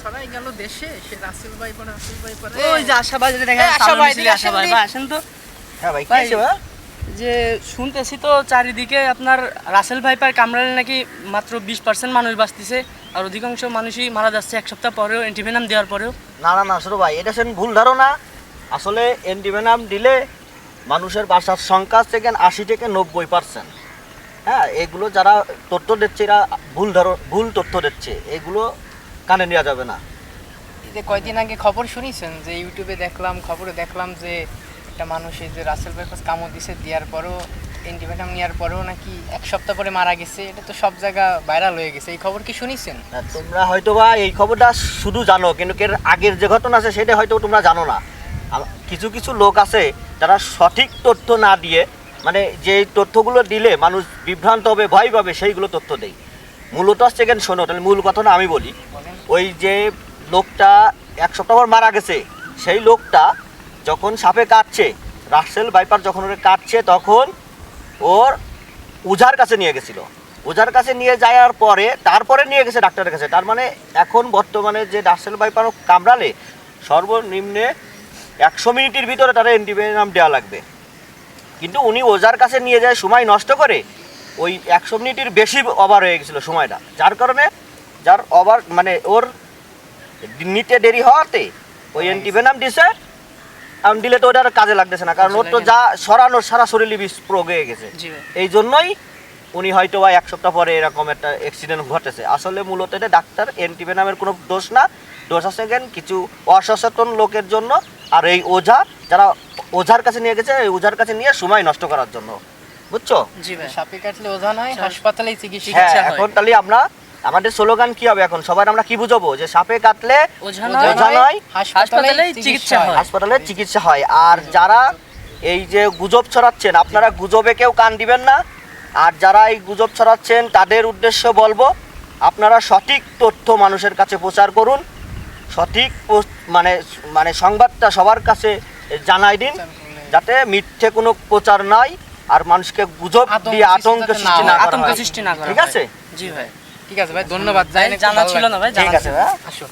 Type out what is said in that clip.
ছড়াই গেল দেশে সে রাসেল ভাই পরে রাসেল ভাই পরে। ওই যে যেটা দেখা আশাবাদ, সামনে মিছিলে এদিকে আশাবাদ। আসেন ভাই, আসেন তো হ্যাঁ ভাই কি ভাই, যে শুনতেছি তো চারিদিকে আপনার রাসেল ভাইপার কামড়ালে নাকি মাত্র বিশ পার্সেন্ট মানুষ বাঁচতেছে আর অধিকাংশ মানুষই মারা যাচ্ছে এক সপ্তাহ পরেও অ্যান্টিভেনাম দেওয়ার পরেও। না না না ছোট ভাই এটা সেন ভুল ধারণা। আসলে অ্যান্টিভেনাম দিলে মানুষের বাসার সংখ্যা থেকে আশি থেকে নব্বই পার্সেন্ট হ্যাঁ এগুলো যারা তথ্য দিচ্ছে এরা ভুল ধার ভুল তথ্য দিচ্ছে। এগুলো কানে নেওয়া যাবে না। এই যে কয়দিন আগে খবর শুনিছেন যে ইউটিউবে দেখলাম খবরে দেখলাম যে একটা মানুষ এই যে রাসেল ভাই কাছে কামড় দিছে দেওয়ার পরও অ্যান্টিবায়োটিক নেওয়ার পরেও নাকি এক সপ্তাহ পরে মারা গেছে। এটা তো সব জায়গা ভাইরাল হয়ে গেছে। এই খবর কি শুনিছেন? তোমরা হয়তো বা এই খবরটা শুধু জানো কিন্তু এর আগের যে ঘটনা আছে সেটা হয়তো তোমরা জানো না। কিছু কিছু লোক আছে যারা সঠিক তথ্য না দিয়ে মানে যে তথ্যগুলো দিলে মানুষ বিভ্রান্ত হবে ভয় পাবে সেইগুলো তথ্য দেয়। মূলত সেকেন্ড শোনো তাহলে মূল কথাটা আমি বলি। ওই যে লোকটা এক সপ্তাহ পর মারা গেছে, সেই লোকটা যখন সাপে কাটছে, রাসেল বাইপার যখন ওরে কাটছে, তখন ওর উজার কাছে নিয়ে গেছিল। ওজার কাছে নিয়ে যাওয়ার পরে তারপরে নিয়ে গেছে ডাক্তারের কাছে। তার মানে এখন বর্তমানে যে রাসেল বাইপার কামড়ালে সর্বনিম্নে একশো মিনিটের ভিতরে তারা অ্যান্টিবায়োটিক দেওয়া লাগবে। কিন্তু উনি ওজার কাছে নিয়ে যায়, সময় নষ্ট করে ওই একশো মিনিটের বেশি ওভার হয়ে গেছিল সময়টা। যার কারণে যার ওভার মানে ওর নিতে দেরি হওয়াতে ওই অ্যান্টিভেনাম দিছে এখন দিলে তো ওটার কাজে লাগতেছে না কারণ ওর তো যা সরানোর সারা শরীরে বিষ প্রয়োগ হয়ে গেছে। এই জন্যই উনি হয়তো বা এক সপ্তাহ পরে এরকম একটা অ্যাক্সিডেন্ট ঘটেছে। আসলে মূলত এটা ডাক্তার অ্যান্টিভেনামের কোনো দোষ না। দোষ আছে কেন কিছু অসচেতন লোকের জন্য আর এই ওঝা যারা ওঝার কাছে নিয়ে গেছে এই ওঝার কাছে নিয়ে সময় নষ্ট করার জন্য। বুঝছ? জি ভাই। সাপে কাটলে ওঝা নয়। হাসপাতালেই চিকিৎসা হ্যাঁ। এখন তাহলে আমরা আমাদের স্লোগান কি হবে এখন? সবাই আমরা কি বুঝাবো? যে সাপে কাটলে ওঝা নয় ওঝা চিকিৎসা হয়। হাসপাতালে চিকিৎসা হয়। আর যারা এই যে গুজব ছড়াচ্ছেন আপনারা গুজবে কেউ কান দিবেন না। আর যারা এই গুজব ছড়াচ্ছেন তাদের উদ্দেশ্য বলব আপনারা সঠিক তথ্য মানুষের কাছে প্রচার করুন। সঠিক মানে মানে সংবাদটা সবার কাছে জানাই দিন যাতে মিথ্যে কোনো প্রচার নাই আর মানুষকে গুজব দিয়ে আতঙ্ক সৃষ্টি না আতঙ্ক সৃষ্টি না ঠিক আছে? জি ভাই। ঠিক আছে ভাই ধন্যবাদ। জানা ছিল না ভাই ঠিক আছে ভাই আসো।